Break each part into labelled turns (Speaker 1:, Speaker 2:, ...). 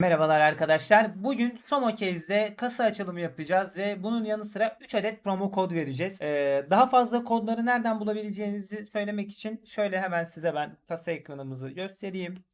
Speaker 1: Merhabalar arkadaşlar. Bugün Somo Case'de kasa açılımı yapacağız ve bunun yanı sıra 3 adet promo kod vereceğiz. Ee, daha fazla kodları nereden bulabileceğinizi söylemek için şöyle hemen size ben kasa ekranımızı göstereyim.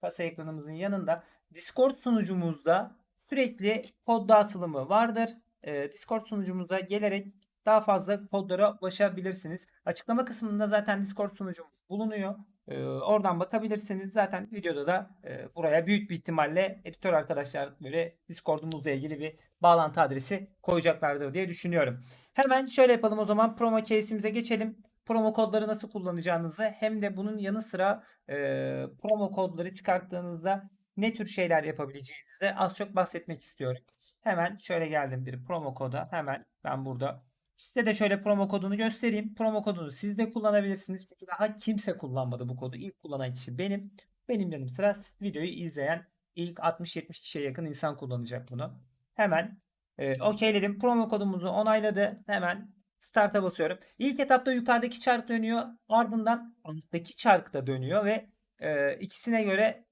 Speaker 1: Kasa ekranımızın yanında Discord sunucumuzda sürekli kod dağıtılımı vardır. Ee, Discord sunucumuza gelerek daha fazla kodlara ulaşabilirsiniz. Açıklama kısmında zaten Discord sunucumuz bulunuyor. Ee, oradan bakabilirsiniz. Zaten videoda da e, buraya büyük bir ihtimalle editör arkadaşlar böyle Discord'umuzla ilgili bir bağlantı adresi koyacaklardır diye düşünüyorum. Hemen şöyle yapalım o zaman promo case'imize geçelim. Promo kodları nasıl kullanacağınızı hem de bunun yanı sıra e, promo kodları çıkarttığınızda ne tür şeyler yapabileceğinize az çok bahsetmek istiyorum. Hemen şöyle geldim bir promo koda. Hemen ben burada Size de şöyle promo kodunu göstereyim. Promo kodunu siz de kullanabilirsiniz. Çünkü daha kimse kullanmadı bu kodu. İlk kullanan kişi benim. Benim yanım sıra videoyu izleyen ilk 60-70 kişiye yakın insan kullanacak bunu. Hemen e, okeyledim. Promo kodumuzu onayladı. Hemen start'a basıyorum. İlk etapta yukarıdaki çark dönüyor. Ardından alttaki çark da dönüyor ve e, ikisine göre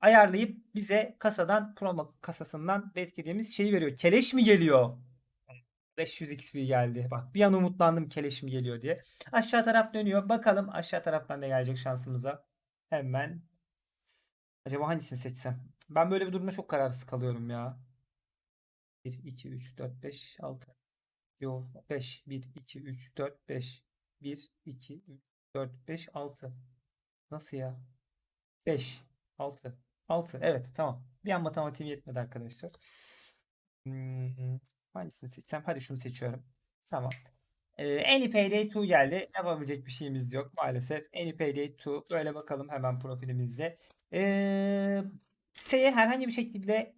Speaker 1: ayarlayıp bize kasadan promo kasasından beklediğimiz şeyi veriyor. Keleş mi geliyor? 500 XP geldi. Bak bir an umutlandım keleş mi geliyor diye. Aşağı taraf dönüyor. Bakalım aşağı taraftan ne gelecek şansımıza. Hemen. Acaba hangisini seçsem? Ben böyle bir durumda çok kararsız kalıyorum ya. 1, 2, 3, 4, 5, 6. Yo 5. 1, 2, 3, 4, 5. 1, 2, 3, 4, 5, 6. Nasıl ya? 5, 6. 6. Evet tamam. Bir an matematiğim yetmedi arkadaşlar. Hmm, Hangisini seçsem? Hadi şunu seçiyorum. Tamam. Ee, Any Payday 2 geldi. Yapabilecek bir şeyimiz yok maalesef. Any Payday 2. Böyle bakalım hemen profilimizde. Ee, siteye herhangi bir şekilde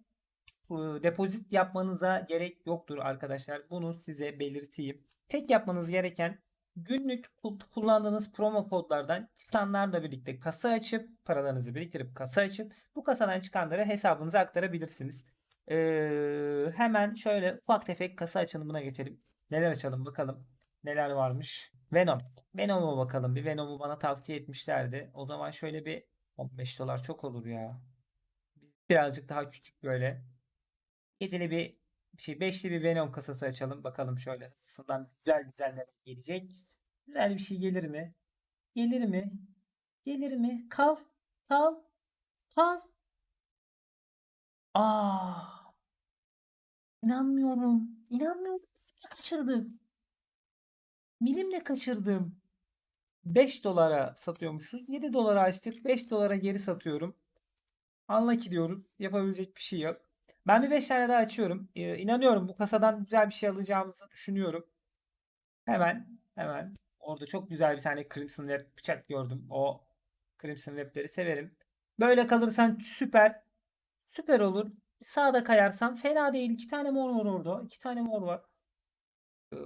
Speaker 1: depozit yapmanıza gerek yoktur arkadaşlar. Bunu size belirteyim. Tek yapmanız gereken günlük ku- kullandığınız promo kodlardan çıkanlarla birlikte kasa açıp paralarınızı biriktirip kasa açıp bu kasadan çıkanları hesabınıza aktarabilirsiniz. Ee, hemen şöyle ufak tefek kasa açılımına geçelim. Neler açalım bakalım. Neler varmış. Venom. Venom'a bakalım. Bir Venom'u bana tavsiye etmişlerdi. O zaman şöyle bir 15 dolar çok olur ya. Birazcık daha küçük böyle. Yedili bir şey beşli bir Venom kasası açalım. Bakalım şöyle hızlısından güzel güzel neler gelecek. Güzel bir şey gelir mi? Gelir mi? Gelir mi? Kal. Kal. Kal. Aa. İnanmıyorum. İnanmıyorum. Kaçırdım. Milimle kaçırdım. 5 dolara satıyormuşuz. 7 dolara açtık. 5 dolara geri satıyorum. Unlucky diyoruz. Yapabilecek bir şey yok. Ben bir 5 tane daha açıyorum. Ee, inanıyorum bu kasadan güzel bir şey alacağımızı düşünüyorum. Hemen hemen orada çok güzel bir tane Crimson Web bıçak gördüm. O Crimson Web'leri severim. Böyle kalırsan süper. Süper olur. Sağda kayarsam fena değil. İki tane mor var orada. İki tane mor var. Ee,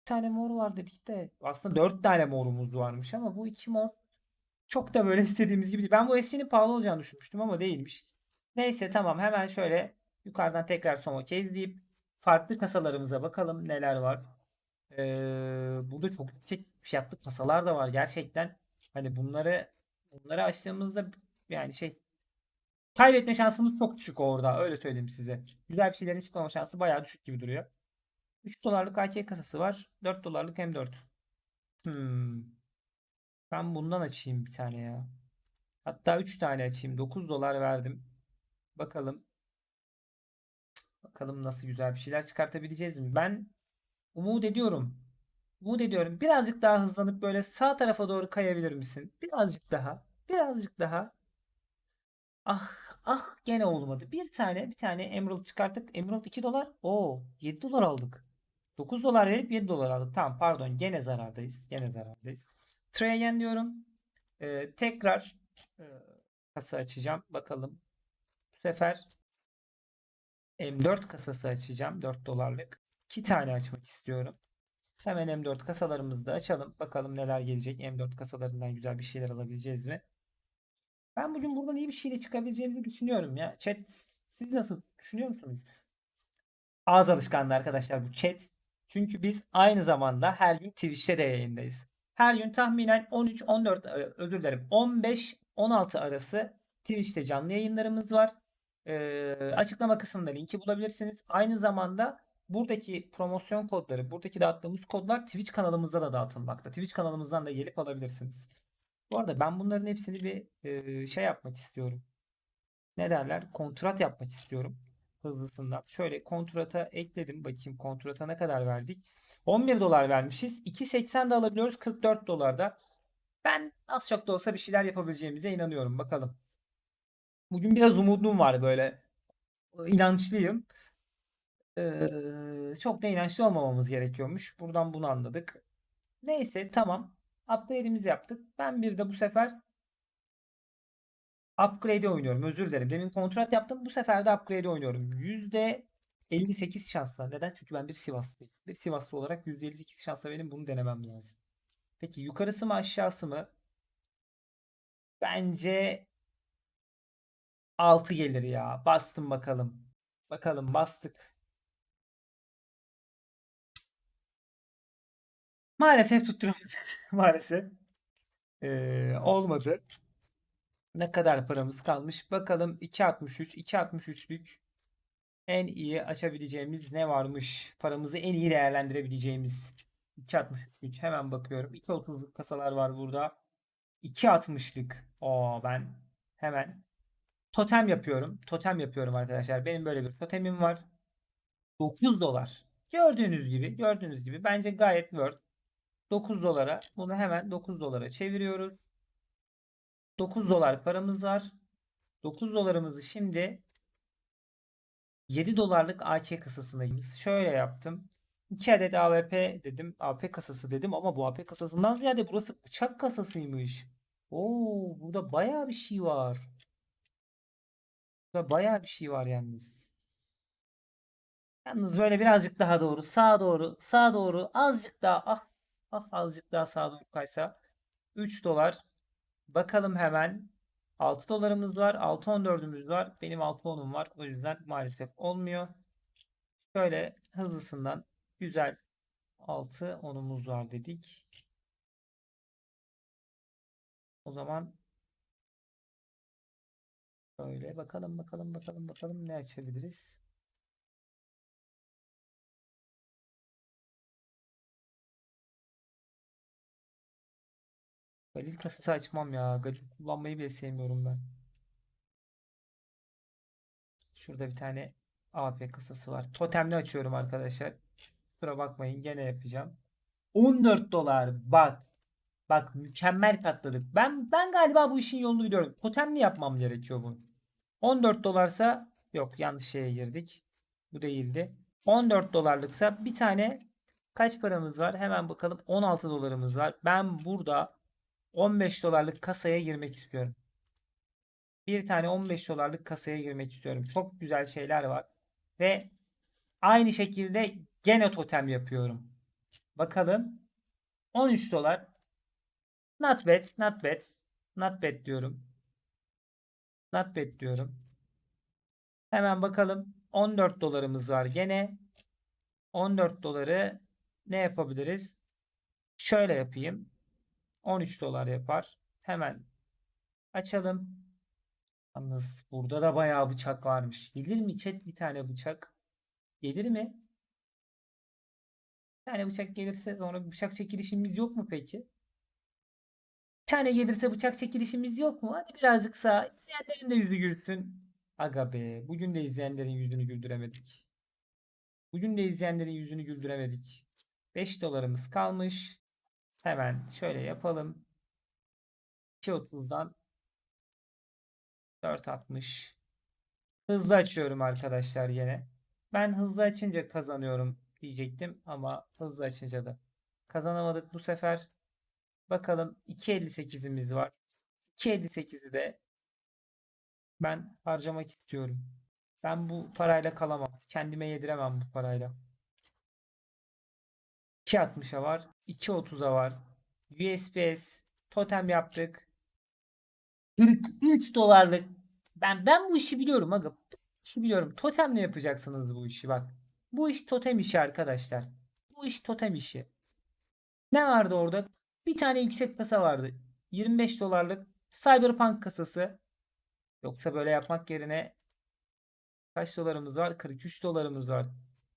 Speaker 1: bir tane mor var dedik de aslında dört tane morumuz varmış ama bu iki mor çok da böyle istediğimiz gibi değil. Ben bu SC'nin pahalı olacağını düşünmüştüm ama değilmiş. Neyse tamam hemen şöyle yukarıdan tekrar son okey deyip farklı kasalarımıza bakalım neler var. Ee, burada çok yüksek fiyatlı kasalar da var gerçekten. Hani bunları bunları açtığımızda yani şey kaybetme şansımız çok düşük orada. Öyle söyleyeyim size. Güzel bir şeylerin çıkmama şansı bayağı düşük gibi duruyor. 3 dolarlık AK kasası var. 4 dolarlık M4. Hmm. Ben bundan açayım bir tane ya. Hatta 3 tane açayım. 9 dolar verdim. Bakalım. Bakalım nasıl güzel bir şeyler çıkartabileceğiz mi? Ben umut ediyorum. Umut ediyorum. Birazcık daha hızlanıp böyle sağ tarafa doğru kayabilir misin? Birazcık daha. Birazcık daha. Ah ah gene olmadı. Bir tane bir tane Emerald çıkarttık. Emerald 2 dolar. Oo 7 dolar aldık. 9 dolar verip 7 dolar aldık. Tamam pardon gene zarardayız. Gene zarardayız. Try diyorum. Ee, tekrar e, kasa açacağım. Bakalım. Bu sefer M4 kasası açacağım. 4 dolarlık. 2 tane açmak istiyorum. Hemen M4 kasalarımızı da açalım. Bakalım neler gelecek. M4 kasalarından güzel bir şeyler alabileceğiz mi? Ben bugün buradan iyi bir şeyle çıkabileceğimizi düşünüyorum ya. Chat siz nasıl düşünüyor musunuz? Ağız alışkanlığı arkadaşlar bu chat. Çünkü biz aynı zamanda her gün Twitch'te de yayındayız. Her gün tahminen 13-14 e, özür dilerim 15-16 arası Twitch'te canlı yayınlarımız var. Ee, açıklama kısmında linki bulabilirsiniz. Aynı zamanda buradaki promosyon kodları, buradaki dağıttığımız kodlar Twitch kanalımızda da dağıtılmakta. Twitch kanalımızdan da gelip alabilirsiniz. Bu arada ben bunların hepsini bir e, şey yapmak istiyorum. Ne derler? Kontrat yapmak istiyorum. Hızlısından. Şöyle kontrata ekledim. Bakayım kontrata ne kadar verdik? 11 dolar vermişiz. 2.80 de alabiliyoruz. 44 dolarda. Ben az çok da olsa bir şeyler yapabileceğimize inanıyorum. Bakalım. Bugün biraz umudum var böyle. İnançlıyım. Ee, çok da inançlı olmamamız gerekiyormuş. Buradan bunu anladık. Neyse tamam. Upgrade'imizi yaptık. Ben bir de bu sefer upgrade oynuyorum. Özür dilerim. Demin kontrat yaptım. Bu sefer de upgrade oynuyorum. %58 şansla. Neden? Çünkü ben bir Sivaslıyım. Bir Sivaslı olarak %58 şansla benim bunu denemem lazım. Peki yukarısı mı aşağısı mı? Bence 6 gelir ya. Bastım bakalım. Bakalım bastık. Maalesef tutturamadık. Maalesef. Ee, olmadı. Ne kadar paramız kalmış? Bakalım 2.63. 2.63'lük en iyi açabileceğimiz ne varmış? Paramızı en iyi değerlendirebileceğimiz. 2.63. Hemen bakıyorum. 2.30'luk kasalar var burada. 2.60'lık. Oo ben hemen totem yapıyorum. Totem yapıyorum arkadaşlar. Benim böyle bir totemim var. 9 dolar. Gördüğünüz gibi, gördüğünüz gibi bence gayet worth. 9 dolara bunu hemen 9 dolara çeviriyoruz. 9 dolar paramız var. 9 dolarımızı şimdi 7 dolarlık AK kasasındayız. Şöyle yaptım. 2 adet AWP dedim. AP kasası dedim ama bu AP kasasından ziyade burası bıçak kasasıymış. Oo, burada bayağı bir şey var. Burada bayağı bir şey var yalnız. Yalnız böyle birazcık daha doğru, sağa doğru, sağa doğru, azıcık daha, ah, ah azıcık daha sağa doğru kaysa 3 dolar. Bakalım hemen. 6 dolarımız var. 6.14'ümüz var. Benim 6.10'um var. O yüzden maalesef olmuyor. Şöyle hızlısından güzel 6.10'umuz var dedik. O zaman Böyle bakalım bakalım bakalım bakalım ne açabiliriz. Galil kasası açmam ya. Galil kullanmayı bile sevmiyorum ben. Şurada bir tane AP kasası var. Totemli açıyorum arkadaşlar. Kusura bakmayın gene yapacağım. 14 dolar bak. Bak mükemmel katladık. Ben ben galiba bu işin yolunu biliyorum. Totemli yapmam gerekiyor bu. 14 dolarsa yok yanlış şeye girdik. Bu değildi. 14 dolarlıksa bir tane kaç paramız var? Hemen bakalım. 16 dolarımız var. Ben burada 15 dolarlık kasaya girmek istiyorum. Bir tane 15 dolarlık kasaya girmek istiyorum. Çok güzel şeyler var. Ve aynı şekilde gene totem yapıyorum. Bakalım. 13 dolar. Not bad, not bad. Not bad diyorum. Not bad diyorum. Hemen bakalım. 14 dolarımız var gene. 14 doları ne yapabiliriz? Şöyle yapayım. 13 dolar yapar. Hemen açalım. Yalnız burada da bayağı bıçak varmış. Gelir mi chat bir tane bıçak? Gelir mi? Bir tane bıçak gelirse sonra bıçak çekilişimiz yok mu peki? Bir tane gelirse bıçak çekilişimiz yok mu? Hadi birazcık sağ. İzleyenlerin de yüzü gülsün. Aga be. Bugün de izleyenlerin yüzünü güldüremedik. Bugün de izleyenlerin yüzünü güldüremedik. 5 dolarımız kalmış. Hemen şöyle yapalım. 2.30'dan 4.60. Hızlı açıyorum arkadaşlar yine. Ben hızlı açınca kazanıyorum diyecektim ama hızlı açınca da kazanamadık bu sefer. Bakalım 2.58'imiz var. 2.58'i de ben harcamak istiyorum. Ben bu parayla kalamam. Kendime yediremem bu parayla. 2.60'a var. 2.30'a var. USPS totem yaptık. 43 dolarlık. Ben ben bu işi biliyorum aga. Bu işi biliyorum. Totemle yapacaksınız bu işi bak. Bu iş totem işi arkadaşlar. Bu iş totem işi. Ne vardı orada? Bir tane yüksek kasa vardı. 25 dolarlık Cyberpunk kasası. Yoksa böyle yapmak yerine Kaç dolarımız var? 43 dolarımız var.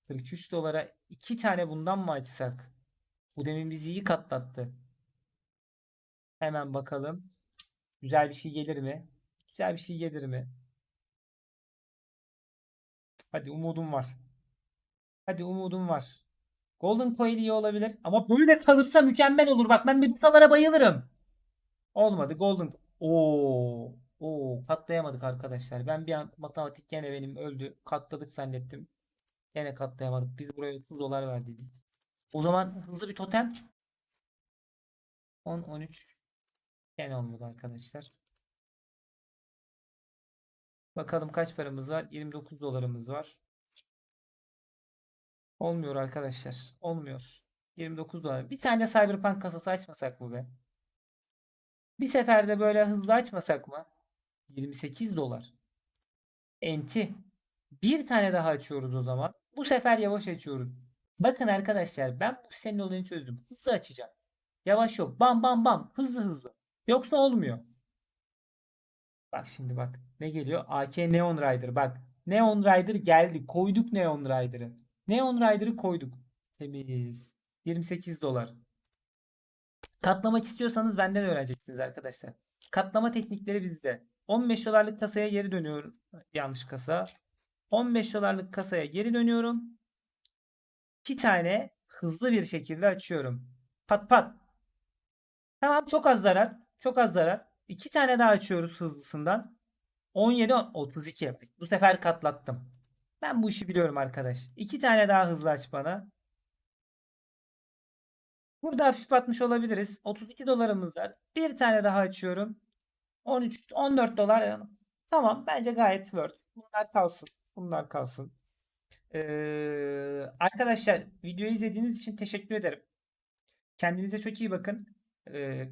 Speaker 1: 43 dolara iki tane bundan mı açsak? Bu demin bizi iyi katlattı. Hemen bakalım. Güzel bir şey gelir mi? Güzel bir şey gelir mi? Hadi umudum var. Hadi umudum var. Golden Coil iyi olabilir. Ama böyle kalırsa mükemmel olur. Bak ben Medusalara bayılırım. Olmadı. Golden. Oo. Oo. Katlayamadık arkadaşlar. Ben bir an matematik gene benim öldü. Katladık zannettim. Gene katlayamadık. Biz buraya 30 dolar verdiydik. O zaman hızlı bir totem. 10 13 gene olmadı arkadaşlar. Bakalım kaç paramız var? 29 dolarımız var. Olmuyor arkadaşlar. Olmuyor. 29 dolar. Bir tane Cyberpunk kasası açmasak mı be? Bir seferde böyle hızlı açmasak mı? 28 dolar. Enti. Bir tane daha açıyoruz o zaman. Bu sefer yavaş açıyoruz. Bakın arkadaşlar ben bu senin olayını çözdüm. Hızlı açacağım. Yavaş yok. Bam bam bam. Hızlı hızlı. Yoksa olmuyor. Bak şimdi bak. Ne geliyor? AK Neon Rider. Bak. Neon Rider geldi. Koyduk Neon Rider'ı. Neon Rider'ı koyduk. Temiz. 28 dolar. Katlamak istiyorsanız benden öğreneceksiniz arkadaşlar. Katlama teknikleri bizde. 15 dolarlık kasaya geri dönüyorum. Yanlış kasa. 15 dolarlık kasaya geri dönüyorum. 2 tane hızlı bir şekilde açıyorum. Pat pat. Tamam çok az zarar. Çok az zarar. 2 tane daha açıyoruz hızlısından. 17 32. Bu sefer katlattım. Ben bu işi biliyorum arkadaş. 2 tane daha hızlı aç bana. Burada hafif atmış olabiliriz. 32 dolarımız var. Bir tane daha açıyorum. 13 14 dolar. Tamam bence gayet worth. Bunlar kalsın. Bunlar kalsın. Ee, arkadaşlar videoyu izlediğiniz için teşekkür ederim. Kendinize çok iyi bakın. Ee,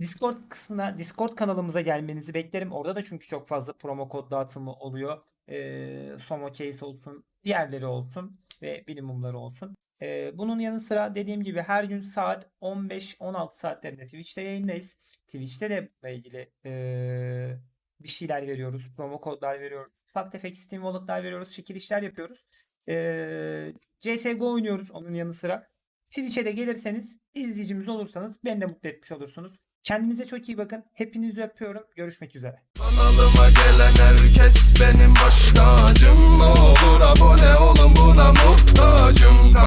Speaker 1: Discord kısmına, Discord kanalımıza gelmenizi beklerim. Orada da çünkü çok fazla promo kod dağıtımı oluyor. Ee, Somo Case olsun, diğerleri olsun ve bilimumları olsun. Ee, bunun yanı sıra dediğim gibi her gün saat 15-16 saatlerinde Twitch'te yayındayız. Twitch'te de bununla ilgili ee, bir şeyler veriyoruz. Promo kodlar veriyoruz. Ufak tefek Steam Wallet'lar veriyoruz. Çekilişler yapıyoruz. Ee, CSGO oynuyoruz onun yanı sıra. Twitch'e de gelirseniz izleyicimiz olursanız beni de mutlu etmiş olursunuz. Kendinize çok iyi bakın. Hepinizi öpüyorum. Görüşmek üzere.
Speaker 2: Kanalıma gelen herkes benim baş tacım olur abone olun buna muhtacım